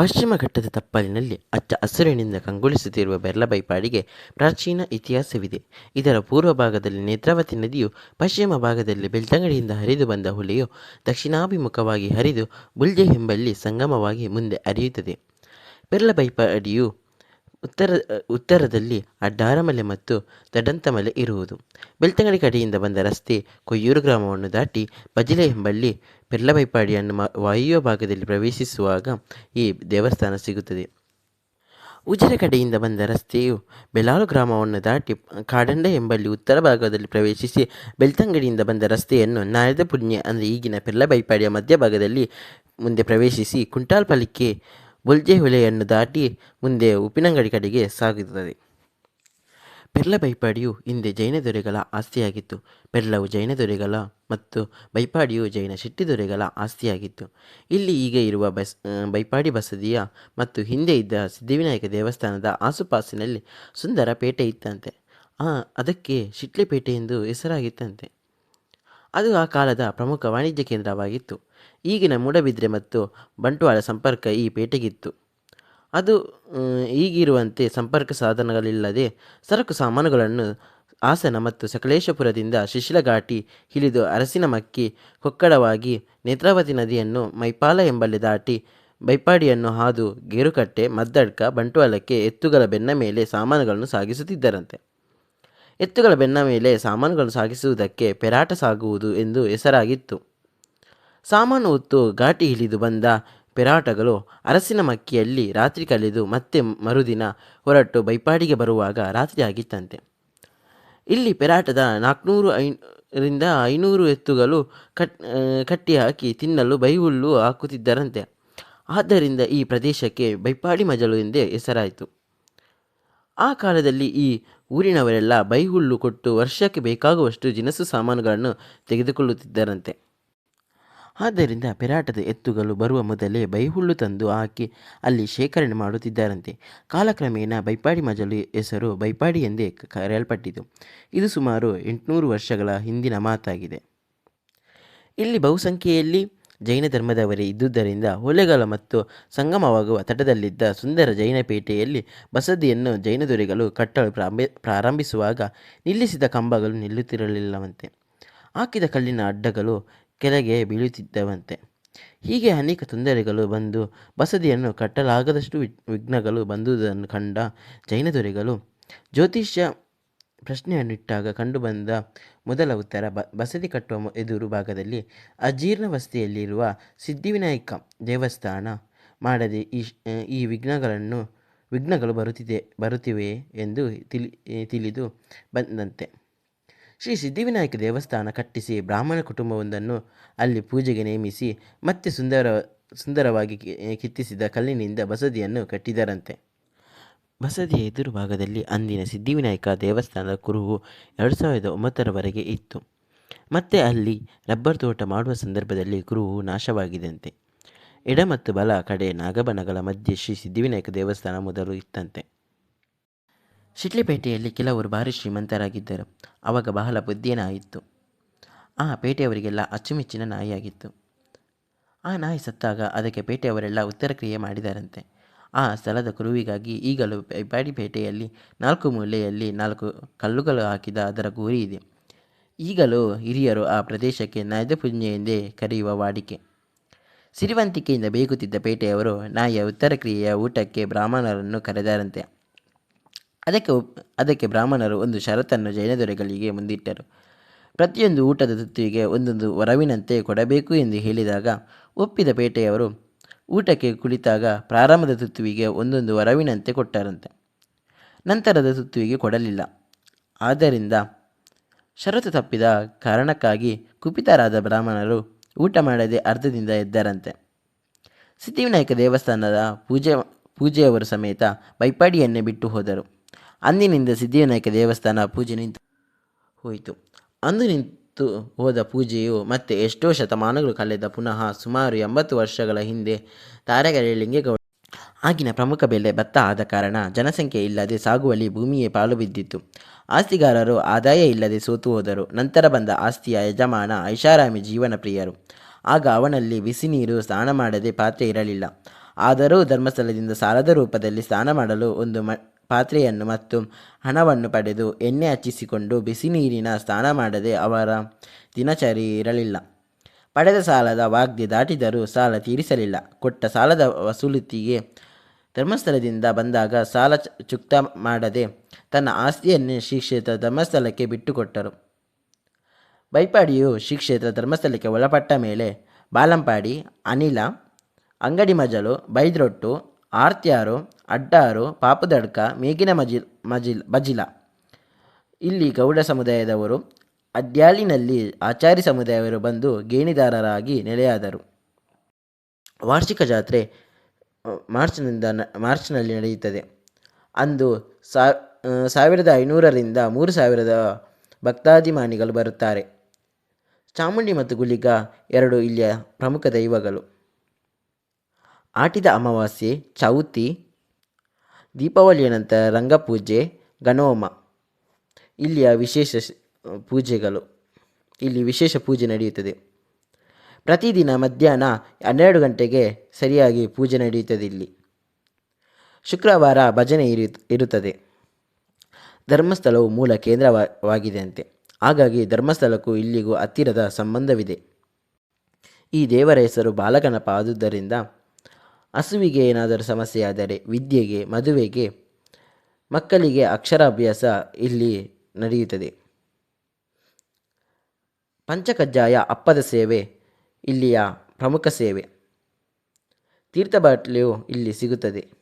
ಪಶ್ಚಿಮ ಘಟ್ಟದ ತಪ್ಪಲಿನಲ್ಲಿ ಅಚ್ಚ ಹಸಿರಿನಿಂದ ಕಂಗೊಳಿಸುತ್ತಿರುವ ಬೆರ್ಲಬೈಪಾಡಿಗೆ ಪ್ರಾಚೀನ ಇತಿಹಾಸವಿದೆ. ಇದರ ಪೂರ್ವ ಭಾಗದಲ್ಲಿ ನೇತ್ರಾವತಿ ನದಿಯು ಪಶ್ಚಿಮ ಭಾಗದಲ್ಲಿ ಬೆಳ್ತಂಗಡಿಯಿಂದ ಹರಿದು ಬಂದ ಹುಲಿಯು ದಕ್ಷಿಣಾಭಿಮುಖವಾಗಿ ಹರಿದು ಬುಲ್ಜೆ ಎಂಬಲ್ಲಿ ಸಂಗಮವಾಗಿ ಮುಂದೆ ಹರಿಯುತ್ತದೆ. ಬೆರ್ಲಬೈಪಾಡಿಯ ಉತ್ತರದಲ್ಲಿ ಅಡ್ಡಾರಮಲೆ ಮತ್ತು ದಡಂತಮಲೆ ಇರುವುದು. ಬೆಳ್ತಂಗಡಿ ಕಡೆಯಿಂದ ಬಂದ ರಸ್ತೆ ಕೊಯ್ಯೂರು ಗ್ರಾಮವನ್ನು ದಾಟಿ ಬಜಿಲೆ ಎಂಬಲ್ಲಿ ಬೆರ್ಲಬೈಪಾಡಿಯನ್ನು ವಾಯುವ್ಯ ಭಾಗದಲ್ಲಿ ಪ್ರವೇಶಿಸುವಾಗ ಈ ದೇವಸ್ಥಾನ ಸಿಗುತ್ತದೆ. ಉಜಿರೆ ಕಡೆಯಿಂದ ಬಂದ ರಸ್ತೆಯು ಬೆಲಾಳು ಗ್ರಾಮವನ್ನು ದಾಟಿ ಕಾಡಂಡ ಎಂಬಲ್ಲಿ ಉತ್ತರ ಭಾಗದಲ್ಲಿ ಪ್ರವೇಶಿಸಿ ಬೆಳ್ತಂಗಡಿಯಿಂದ ಬಂದ ರಸ್ತೆಯನ್ನು ನಾಯದಪುಜ್ಞೆ ಅಂದರೆ ಈಗಿನ ಪೆರ್ಲಬೈಪಾಡಿಯ ಮಧ್ಯಭಾಗದಲ್ಲಿ ಮುಂದೆ ಪ್ರವೇಶಿಸಿ ಕುಂಟಾಲಪಲ್ಲಿಕ್ಕೆ ಬುಲ್ಜೆ ಹೊಳೆಯನ್ನು ದಾಟಿ ಮುಂದೆ ಉಪ್ಪಿನಂಗಡಿ ಕಡೆಗೆ ಸಾಗುತ್ತದೆ. ಬೆರ್ಲಬೈಪಾಡಿಯು ಹಿಂದೆ ಜೈನ ದೊರೆಗಳ ಆಸ್ತಿಯಾಗಿತ್ತು. ಪೆರ್ಲವು ಜೈನ ದೊರೆಗಳ ಮತ್ತು ಬೈಪಾಡಿಯು ಜೈನ ಶೆಟ್ಟಿದೊರೆಗಳ ಆಸ್ತಿಯಾಗಿತ್ತು. ಇಲ್ಲಿ ಈಗ ಇರುವ ಬೈಪಾಡಿ ಬಸದಿಯ ಮತ್ತು ಹಿಂದೆ ಇದ್ದ ಸಿದ್ಧಿವಿನಾಯಕ ದೇವಸ್ಥಾನದ ಆಸುಪಾಸಿನಲ್ಲಿ ಸುಂದರ ಪೇಟೆ ಇತ್ತಂತೆ ಅದಕ್ಕೆ ಶಿಟ್ಲೆಪೇಟೆ ಎಂದು ಹೆಸರಾಗಿತ್ತಂತೆ. ಅದು ಆ ಕಾಲದ ಪ್ರಮುಖ ವಾಣಿಜ್ಯ ಕೇಂದ್ರವಾಗಿತ್ತು. ಈಗಿನ ಮೂಡಬಿದ್ರೆ ಮತ್ತು ಬಂಟ್ವಾಳ ಸಂಪರ್ಕ ಈ ಪೇಟೆಗಿತ್ತು. ಅದು ಈಗಿರುವಂತೆ ಸಂಪರ್ಕ ಸಾಧನಗಳಿಲ್ಲದೆ ಸರಕು ಸಾಮಾನುಗಳನ್ನು ಹಾಸನ ಮತ್ತು ಸಕಲೇಶಪುರದಿಂದ ಶಿಶಿಲಘಾಟಿ ಇಳಿದು ಅರಸಿನಮಕ್ಕಿ ಕೊಕ್ಕಡವಾಗಿ ನೇತ್ರಾವತಿ ನದಿಯನ್ನು ಮೈಪಾಲ ಎಂಬಲ್ಲಿ ದಾಟಿ ಬೈಪಾಡಿಯನ್ನು ಹಾದು ಗೇರುಕಟ್ಟೆ, ಮದ್ದಡ್ಕ, ಬಂಟ್ವಾಳಕ್ಕೆ ಎತ್ತುಗಳ ಬೆನ್ನ ಮೇಲೆ ಸಾಮಾನುಗಳನ್ನು ಸಾಗಿಸುತ್ತಿದ್ದರಂತೆ. ಎತ್ತುಗಳ ಬೆನ್ನ ಮೇಲೆ ಸಾಮಾನುಗಳನ್ನು ಸಾಗಿಸುವುದಕ್ಕೆ ಪೆರಾಟ ಸಾಗುವುದು ಎಂದು ಹೆಸರಾಗಿತ್ತು. ಸಾಮಾನು ಹೊತ್ತು ಘಾಟಿ ಇಳಿದು ಬಂದ ಪೆರಾಟಗಳು ಅರಸಿನಮಕ್ಕಿಯಲ್ಲಿ ರಾತ್ರಿ ಕಳೆದು ಮತ್ತೆ ಮರುದಿನ ಹೊರಟು ಬೈಪಾಡಿಗೆ ಬರುವಾಗ ರಾತ್ರಿ ಆಗಿತ್ತಂತೆ. ಇಲ್ಲಿ ಪೆರಾಟದ ನಾಲ್ಕುನೂರು ರಿಂದ ಐನೂರು ಎತ್ತುಗಳು ಕಟ್ ಕಟ್ಟಿ ಹಾಕಿ ತಿನ್ನಲು ಬೈಹುಲ್ಲು ಹಾಕುತ್ತಿದ್ದರಂತೆ. ಆದ್ದರಿಂದ ಈ ಪ್ರದೇಶಕ್ಕೆ ಬೈಪಾಡಿ ಮಜಲು ಎಂದೇ ಹೆಸರಾಯಿತು. ಆ ಕಾಲದಲ್ಲಿ ಈ ಊರಿನವರೆಲ್ಲ ಬೈಹುಲ್ಲು ಕೊಟ್ಟು ವರ್ಷಕ್ಕೆ ಬೇಕಾಗುವಷ್ಟು ಜಿನಸು ಸಾಮಾನುಗಳನ್ನು ತೆಗೆದುಕೊಳ್ಳುತ್ತಿದ್ದರಂತೆ. ಆದ್ದರಿಂದ ಪೆರಾಟದ ಎತ್ತುಗಳು ಬರುವ ಮೊದಲೇ ಬೈಹುಳ್ಳು ತಂದು ಹಾಕಿ ಅಲ್ಲಿ ಶೇಖರಣೆ ಮಾಡುತ್ತಿದ್ದಾರಂತೆ ಕಾಲಕ್ರಮೇಣ ಬೈಪಾಡಿ ಮಜಲು ಹೆಸರು ಬೈಪಾಡಿ ಎಂದೇ ಕರೆಯಲ್ಪಟ್ಟಿತು. ಇದು ಸುಮಾರು ಎಂಟುನೂರು ವರ್ಷಗಳ ಹಿಂದಿನ ಮಾತಾಗಿದೆ. ಇಲ್ಲಿ ಬಹುಸಂಖ್ಯೆಯಲ್ಲಿ ಜೈನ ಧರ್ಮದವರೇ ಇದ್ದುದರಿಂದ ಹೊಲೆಗಳ ಮತ್ತು ಸಂಗಮವಾಗುವ ತಟದಲ್ಲಿದ್ದ ಸುಂದರ ಜೈನ ಪೇಟೆಯಲ್ಲಿ ಬಸದಿಯನ್ನು ಜೈನ ದೊರೆಗಳು ಕಟ್ಟಲು ಪ್ರಾರಂಭಿಸುವಾಗ ನಿಲ್ಲಿಸಿದ ಕಂಬಗಳು ನಿಲ್ಲುತ್ತಿರಲಿಲ್ಲವಂತೆ. ಹಾಕಿದ ಕಲ್ಲಿನ ಅಡ್ಡಗಳು ಕೆಳಗೆ ಬೀಳುತ್ತಿದ್ದವಂತೆ. ಹೀಗೆ ಅನೇಕ ತೊಂದರೆಗಳು ಬಂದು ಬಸದಿಯನ್ನು ಕಟ್ಟಲಾಗದಷ್ಟು ವಿಘ್ನಗಳು ಬಂದುದನ್ನು ಕಂಡ ಜೈನ ದೊರೆಗಳು ಜ್ಯೋತಿಷ್ಯ ಪ್ರಶ್ನೆಯನ್ನಿಟ್ಟಾಗ ಕಂಡುಬಂದ ಮೊದಲ ಉತ್ತರ ಬಸದಿ ಕಟ್ಟುವ ಎದುರು ಭಾಗದಲ್ಲಿ ಅಜೀರ್ಣಾವಸ್ಥೆಯಲ್ಲಿರುವ ಸಿದ್ಧಿವಿನಾಯಕ ದೇವಸ್ಥಾನ ಮಾಡದೆ ಈ ವಿಘ್ನಗಳನ್ನು, ವಿಘ್ನಗಳು ಬರುತ್ತಿದೆ ಬರುತ್ತಿವೆ ಎಂದು ತಿಳಿದು ಬಂದಂತೆ. ಶ್ರೀ ಸಿದ್ಧಿವಿನಾಯಕ ದೇವಸ್ಥಾನ ಕಟ್ಟಿಸಿ ಬ್ರಾಹ್ಮಣ ಕುಟುಂಬವೊಂದನ್ನು ಅಲ್ಲಿ ಪೂಜೆಗೆ ನೇಮಿಸಿ ಮತ್ತೆ ಸುಂದರ, ಸುಂದರವಾಗಿ ಕಿತ್ತಿಸಿದ ಕಲ್ಲಿನಿಂದ ಬಸದಿಯನ್ನು ಕಟ್ಟಿದರಂತೆ. ಬಸದಿಯ ಎದುರು ಭಾಗದಲ್ಲಿ ಅಂದಿನ ಸಿದ್ಧಿವಿನಾಯಕ ದೇವಸ್ಥಾನದ ಕುರುಹು ಎರಡು ಸಾವಿರದ ಒಂಬತ್ತರವರೆಗೆ ಇತ್ತು. ಮತ್ತೆ ಅಲ್ಲಿ ರಬ್ಬರ್ ತೋಟ ಮಾಡುವ ಸಂದರ್ಭದಲ್ಲಿ ಕುರುಹು ನಾಶವಾಗಿದಂತೆ ಎಡ ಮತ್ತು ಬಲ ಕಡೆ ನಾಗಬನಗಳ ಮಧ್ಯೆ ಶ್ರೀ ಸಿದ್ಧಿವಿನಾಯಕ ದೇವಸ್ಥಾನ ಮೊದಲು ಇತ್ತಂತೆ. ಶಿಟ್ಲೆಪೇಟೆಯಲ್ಲಿ ಕೆಲವರು ಭಾರಿ ಶ್ರೀಮಂತರಾಗಿದ್ದರು. ಆವಾಗ ಬಹಳ ಬುದ್ಧಿಯ ನಾಯಿಯಿತ್ತು. ಆ ಪೇಟೆಯವರಿಗೆಲ್ಲ ಅಚ್ಚುಮೆಚ್ಚಿನ ನಾಯಿಯಾಗಿತ್ತು. ಆ ನಾಯಿ ಸತ್ತಾಗ ಅದಕ್ಕೆ ಪೇಟೆಯವರೆಲ್ಲ ಉತ್ತರ ಕ್ರಿಯೆ ಮಾಡಿದರಂತೆ. ಆ ಸ್ಥಳದ ಕುರುವಿಗಾಗಿ ಈಗಲೂ ಬೈಪಾಡಿ ಪೇಟೆಯಲ್ಲಿ ನಾಲ್ಕು ಮೂಲೆಯಲ್ಲಿ ನಾಲ್ಕು ಕಲ್ಲುಗಳು ಹಾಕಿದ ಅದರ ಗೂರಿ ಇದೆ. ಈಗಲೂ ಹಿರಿಯರು ಆ ಪ್ರದೇಶಕ್ಕೆ ನಾಯದಪುಜ್ಞೆ ಎಂದೇ ಕರೆಯುವ ವಾಡಿಕೆ. ಸಿರಿವಂತಿಕೆಯಿಂದ ಬೇಗುತ್ತಿದ್ದ ಪೇಟೆಯವರು ನಾಯಿಯ ಉತ್ತರಕ್ರಿಯೆಯ ಊಟಕ್ಕೆ ಬ್ರಾಹ್ಮಣರನ್ನು ಕರೆದರಂತೆ. ಅದಕ್ಕೆ ಅದಕ್ಕೆ ಬ್ರಾಹ್ಮಣರು ಒಂದು ಷರತ್ತನ್ನು ಜೈನದೊರೆಗಳಿಗೆ ಮುಂದಿಟ್ಟರು. ಪ್ರತಿಯೊಂದು ಊಟದ ತುತ್ತಿಗೆ ಒಂದೊಂದು ವರವಿನಂತೆ ಕೊಡಬೇಕು ಎಂದು ಹೇಳಿದಾಗ ಒಪ್ಪಿದ ಪೇಟೆಯವರು ಊಟಕ್ಕೆ ಕುಳಿತಾಗ ಪ್ರಾರಂಭದ ತುತ್ತುವಿಗೆ ಒಂದೊಂದು ವರವಿನಂತೆ ಕೊಟ್ಟರಂತೆ. ನಂತರದ ತುತ್ತುವಿಗೆ ಕೊಡಲಿಲ್ಲ. ಆದ್ದರಿಂದ ಷರತ್ತು ತಪ್ಪಿದ ಕಾರಣಕ್ಕಾಗಿ ಕುಪಿತರಾದ ಬ್ರಾಹ್ಮಣರು ಊಟ ಮಾಡದೆ ಅರ್ಧದಿಂದ ಎದ್ದರಂತೆ. ಸಿದ್ಧಿವಿನಾಯಕ ದೇವಸ್ಥಾನದ ಪೂಜೆ, ಪೂಜೆಯವರು ಸಮೇತ ಬೈಪಾಡಿಯನ್ನೇ ಬಿಟ್ಟು ಹೋದರು. ಅಂದಿನಿಂದ ಸಿದ್ಧಿವಿನಾಯಕ ದೇವಸ್ಥಾನ ಪೂಜೆ ನಿಂತು ಹೋಯಿತು. ಅಂದು ನಿಂತು ಹೋದ ಪೂಜೆಯು ಮತ್ತೆ ಎಷ್ಟೋ ಶತಮಾನಗಳು ಕಳೆದ ಪುನಃ ಸುಮಾರು ಎಂಬತ್ತು ವರ್ಷಗಳ ಹಿಂದೆ ತಾರಗೆರೆ ಲಿಂಗೇಗೌಡ ಆಗಿನ ಪ್ರಮುಖ ಬೆಳೆ ಭತ್ತ ಆದ ಕಾರಣ ಜನಸಂಖ್ಯೆ ಇಲ್ಲದೆ ಸಾಗುವಲ್ಲಿ ಭೂಮಿಯೇ ಪಾಲು ಬಿದ್ದಿತ್ತು ಆಸ್ತಿಗಾರರು ಆದಾಯ ಇಲ್ಲದೆ ಸೋತು ಹೋದರು. ನಂತರ ಬಂದ ಆಸ್ತಿಯ ಯಜಮಾನ ಐಷಾರಾಮಿ ಜೀವನ ಪ್ರಿಯರು. ಆಗ ಅವನಲ್ಲಿ ಬಿಸಿ ನೀರು ಸ್ನಾನ ಮಾಡದೆ ಪಾತ್ರೆ ಇರಲಿಲ್ಲ. ಆದರೂ ಧರ್ಮಸ್ಥಳದಿಂದ ಸಾಲದ ರೂಪದಲ್ಲಿ ಸ್ನಾನ ಮಾಡಲು ಒಂದು ಪಾತ್ರೆಯನ್ನು ಮತ್ತು ಹಣವನ್ನು ಪಡೆದು ಎಣ್ಣೆ ಹಚ್ಚಿಸಿಕೊಂಡು ಬಿಸಿ ನೀರಿನ ಸ್ನಾನ ಮಾಡದೆ ಅವರ ದಿನಚರಿ ಇರಲಿಲ್ಲ. ಪಡೆದ ಸಾಲದ ವಾಗ್ದಿ ದಾಟಿದರೂ ಸಾಲ ತೀರಿಸಲಿಲ್ಲ. ಕೊಟ್ಟ ಸಾಲದ ವಸೂಲಿತಿಗೆ ಧರ್ಮಸ್ಥಳದಿಂದ ಬಂದಾಗ ಸಾಲ ಚುಕ್ತ ಮಾಡದೆ ತನ್ನ ಆಸ್ತಿಯನ್ನೇ ಶ್ರೀಕ್ಷೇತ್ರ ಧರ್ಮಸ್ಥಳಕ್ಕೆ ಬಿಟ್ಟುಕೊಟ್ಟರು. ಬೈಪಾಡಿಯು ಶ್ರೀಕ್ಷೇತ್ರ ಧರ್ಮಸ್ಥಳಕ್ಕೆ ಒಳಪಟ್ಟ ಮೇಲೆ ಬಾಲಂಪಾಡಿ, ಅನಿಲ, ಅಂಗಡಿ ಮಜಲು, ಬೈದ್ರೊಟ್ಟು ಆರ್ತ್ಯಾರು, ಅಡ್ಡಾರು, ಪಾಪದಡ್ಕ, ಮೇಗಿನ ಮಜಿಲ್ ಮಜಿಲ್, ಬಜಿಲ. ಇಲ್ಲಿ ಗೌಡ ಸಮುದಾಯದವರು ಅಡ್ಯಾಳಿನಲ್ಲಿ ಆಚಾರಿ ಸಮುದಾಯವರು ಬಂದು ಗೇಣಿದಾರರಾಗಿ ನೆಲೆಯಾದರು. ವಾರ್ಷಿಕ ಜಾತ್ರೆ ಮಾರ್ಚ್ನಿಂದ ಮಾರ್ಚ್ನಲ್ಲಿ ನಡೆಯುತ್ತದೆ. ಅಂದು ಸಾವಿರದ ಐನೂರರಿಂದ ಮೂರು ಸಾವಿರದ ಭಕ್ತಾದಿಮಾನಿಗಳು ಬರುತ್ತಾರೆ. ಚಾಮುಂಡಿ ಮತ್ತು ಗುಳಿಗ ಎರಡು ಇಲ್ಲಿಯ ಪ್ರಮುಖ ದೈವಗಳು. ಆಟಿದ ಅಮಾವಾಸ್ಯೆ ಚೌತಿ ದೀಪಾವಳಿಯ ನಂತರ ರಂಗಪೂಜೆ, ಗಣೋಮ. ಇಲ್ಲಿಯ ವಿಶೇಷ ಪೂಜೆಗಳು. ಇಲ್ಲಿ ವಿಶೇಷ ಪೂಜೆ ನಡೆಯುತ್ತದೆ. ಪ್ರತಿದಿನ ಮಧ್ಯಾಹ್ನ ಹನ್ನೆರಡು ಗಂಟೆಗೆ ಸರಿಯಾಗಿ ಪೂಜೆ ನಡೆಯುತ್ತದೆ ಇಲ್ಲಿ. ಶುಕ್ರವಾರ ಭಜನೆ ಇರು, ಇರುತ್ತದೆ. ಧರ್ಮಸ್ಥಳವು ಮೂಲ ಕೇಂದ್ರವಾಗಿದೆಯಂತೆ ಹಾಗಾಗಿ ಧರ್ಮಸ್ಥಳಕ್ಕೂ ಇಲ್ಲಿಗೂ ಹತ್ತಿರದ ಸಂಬಂಧವಿದೆ. ಈ ದೇವರ ಹೆಸರು ಬಾಲಗಣಪ ಆದುದರಿಂದ ಹಸುವಿಗೆ ಏನಾದರೂ ಸಮಸ್ಯೆಯಾದರೆ ವಿದ್ಯೆಗೆ, ಮದುವೆಗೆ, ಮಕ್ಕಳಿಗೆ ಅಕ್ಷರಾಭ್ಯಾಸ ಇಲ್ಲಿ ನಡೆಯುತ್ತದೆ. ಪಂಚಕಜ್ಜಾಯ ಅಪ್ಪದ ಸೇವೆ ಇಲ್ಲಿಯ ಪ್ರಮುಖ ಸೇವೆ. ತೀರ್ಥಬಾಟ್ಲಿಯು ಇಲ್ಲಿ ಸಿಗುತ್ತದೆ.